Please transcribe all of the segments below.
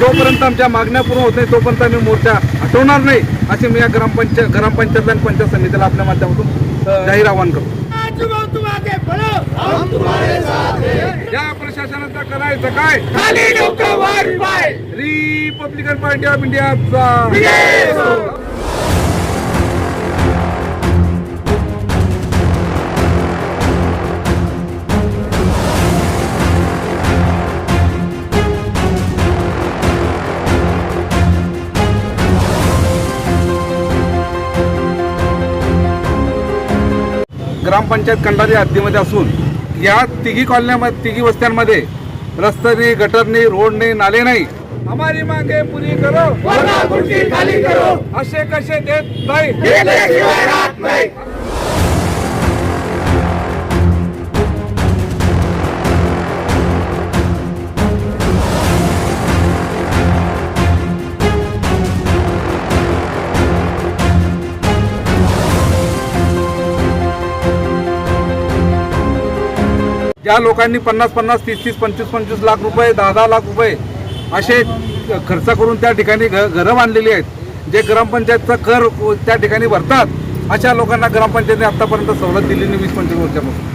जोपर्यंत आमच्या मागण्या पूर्ण होत नाही तोपर्यंत आम्ही मोर्चा हटवणार नाही असे मी या ग्रामपंचायत ग्रामपंचायत आणि पंचायत समितीला आपल्या माध्यमातून जाहीर आवाहन करतो. हैं या प्रशासनाचा करायचं काय? रिपब्लिकन पार्टी ऑफ इंडियाचा. ग्रामपंचायत कंडारी हद्दीमध्ये असून या तिघी कॉलन्यामध्ये तिघी वस्त्यांमध्ये रस्ते नाही गटर नाही रोड नाही नाले नाही. हमारी मागे पुरी करो खाली करो. असे कसे देत नाही. त्या लोकांनी पन्नास पन्नास तीस तीस पंचवीस पंचवीस लाख रुपये दहा दहा लाख रुपये असे खर्च करून त्या ठिकाणी घ घरं बांधलेली आहेत. जे ग्रामपंचायतचा कर त्या ठिकाणी भरतात अशा लोकांना ग्रामपंचायतीने आतापर्यंत सवलत दिली नाही वीस पंचवीस वर्षापासून.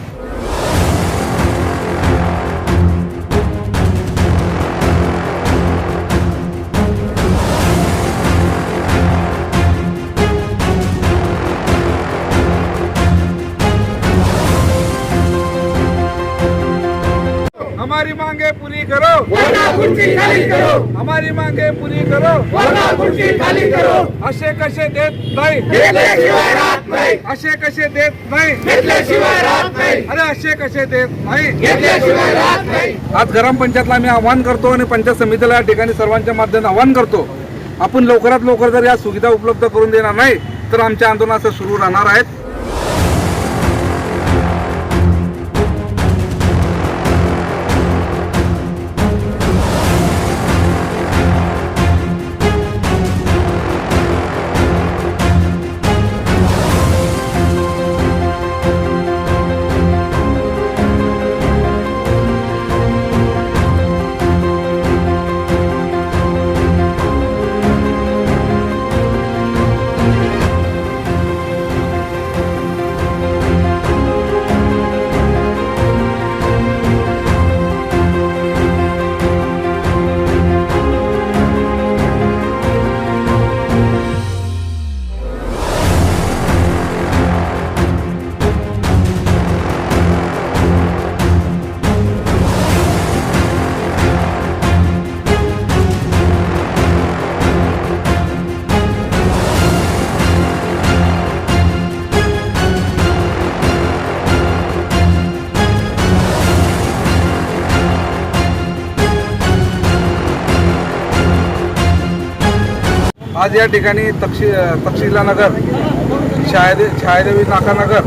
हमारी मांगे पूरी करो। वरना खुर्ची खाली करो। हमारी मांगे पूरी करो। वरना खुर्ची खाली करो। असे कसे देत नाही। घेतल्याशिवाय राहत नाही। असे कसे देत नाही। घेतल्याशिवाय राहत नाही। अरे असे कसे देत नाही। घेतल्याशिवाय राहत नाही। आज ग्रामपंचायतला मी आव्हान करतो आणि पंचायत समितीला या ठिकाणी सर्वांच्या माध्यमातून आव्हान करतो आपण लवकरात लवकर जर या सुविधा उपलब्ध करून देणार नाही तर आमच्या आंदोलन असं सुरू राहणार आहेत. आज या ठिकाणी तक्षी तक्षशिला नगर छायादे छायादेवी नाकानगर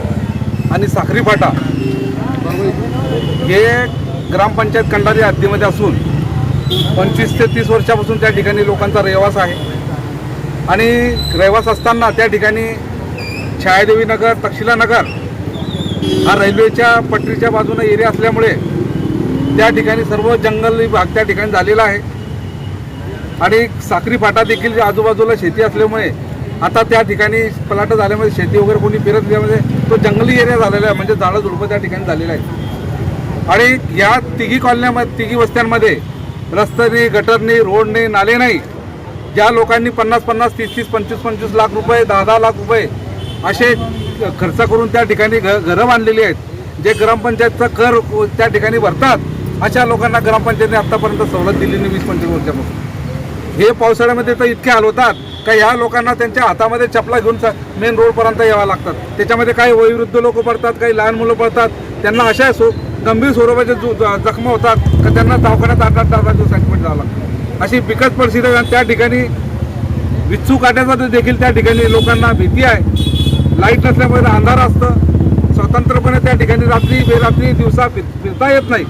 आणि साखरी फाटा हे ग्रामपंचायत कंडारी हद्दीमध्ये असून पंचवीस ते तीस वर्षापासून त्या ठिकाणी लोकांचा रहिवास आहे. आणि रहिवास असताना त्या ठिकाणी छायादेवी नगर तक्षशिला नगर हा रेल्वेच्या पटरीच्या बाजूने एरिया असल्यामुळे त्या ठिकाणी सर्व जंगल भाग त्या ठिकाणी झालेला आहे. आणि साखरी फाटा देखील जे आजूबाजूला शेती असल्यामुळे आता त्या ठिकाणी पलाट झाल्यामुळे शेती वगैरे कोणी फिरत गेल्यामुळे म्हणजे तो जंगली एरिया झालेला आहे म्हणजे झाडं झुडपं त्या ठिकाणी झालेलं आहे आणि या तिघी कॉलन्यामध्ये तिघी वस्त्यांमध्ये रस्ते नाही गटर नाही रोड नाही नाले नाही ज्या लोकांनी पन्नास पन्नास तीस तीस पंचवीस पंचवीस लाख रुपये दहा दहा लाख रुपये असे खर्च करून त्या ठिकाणी घ घरं बांधलेली आहेत. जे ग्रामपंचायतचा कर त्या ठिकाणी भरतात अशा लोकांना ग्रामपंचायतीने आत्तापर्यंत सवलत दिली नाही वीस पंचवीस वर्षापासून. हे पावसाळ्यामध्ये तर इतके हाल होतात का ह्या लोकांना त्यांच्या हातामध्ये चपला घेऊन मेन रोडपर्यंत यावं लागतात त्याच्यामध्ये काही वयोवृद्ध लोक पडतात काही लहान मुलं पडतात. त्यांना अशा सो गंभीर स्वरूपाचे जु- ज- जखमा होतात का त्यांना दवाखान्यात आठ आठ दहा दिवस ॲडमिट जावं लागतं. अशी बिकट परिस्थिती आहे आणि त्या ठिकाणी विच्छू काट्याचा देखील त्या ठिकाणी लोकांना भीती आहे. लाइट नसल्यामुळे अंधार असतं. स्वतंत्रपणे त्या ठिकाणी रात्री बेरात्री दिवसा फिर फिरता येत नाही.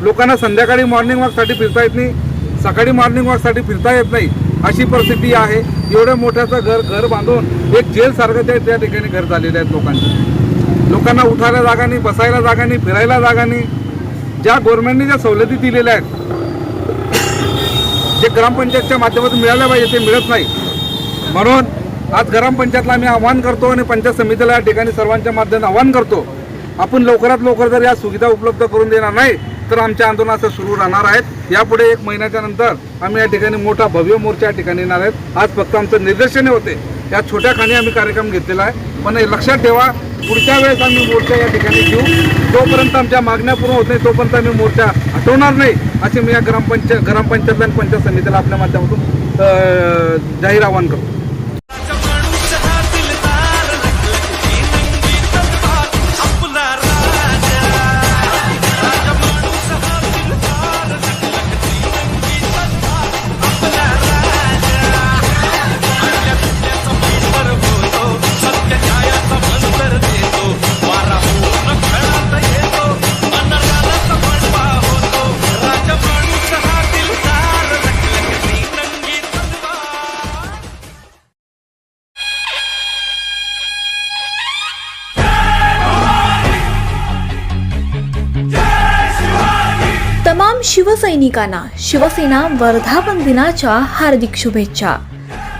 लोकांना संध्याकाळी मॉर्निंग वॉकसाठी फिरता येत नाही. सकाळी मॉर्निंग वॉकसाठी फिरता येत नाही. अशी परिस्थिती आहे. एवढ्या मोठ्याचं घर घर बांधून एक जेलसारखं त्या त्या ठिकाणी घर झालेले आहेत लोकांचे. लोकांना उठायला जागा नाही बसायला जागा नाही फिरायला जागा नाही. ज्या गव्हर्नमेंटने ज्या सवलती दिलेल्या आहेत जे ग्रामपंचायतच्या माध्यमातून मिळालं पाहिजे ते मिळत नाही. म्हणून आज ग्रामपंचायतला आम्ही आव्हान करतो आणि पंचायत समितीला या ठिकाणी सर्वांच्या माध्यमातून आव्हान करतो. आपण लवकरात लवकर जर या सुविधा उपलब्ध करून देणार नाही तर आमच्या आंदोलन असं सुरू राहणार आहेत. यापुढे एक महिन्याच्या नंतर आम्ही या ठिकाणी मोठा भव्य मोर्चा या ठिकाणी येणार आहेत. आज फक्त आमचं निदर्शने होते. या छोट्या खाणी आम्ही कार्यक्रम घेतलेला आहे. पण हे लक्षात ठेवा पुढच्या वेळेस आम्ही मोर्चा या ठिकाणी घेऊ. जोपर्यंत आमच्या मागण्या पूर्ण होत नाही तोपर्यंत आम्ही मोर्चा हटवणार नाही असे मी या ग्रामपंचायत ग्रामपंचायत आणि पंचायत समितीला आपल्या माध्यमातून जाहीर आवाहन करतो. शिवसैनिकांना शिवसेना वर्धापन दिनाच्या हार्दिक शुभेच्छा.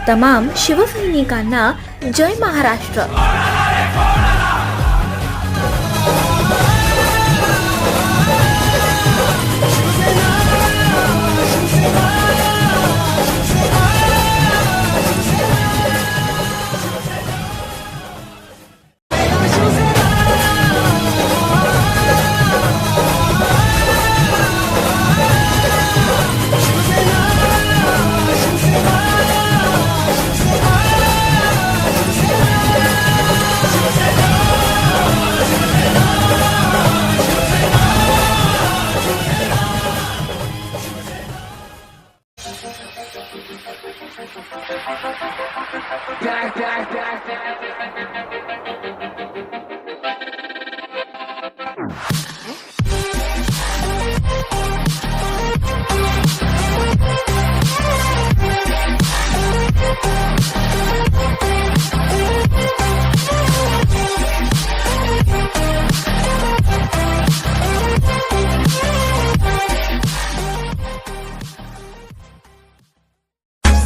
तमाम शिवसैनिकांना जय महाराष्ट्र.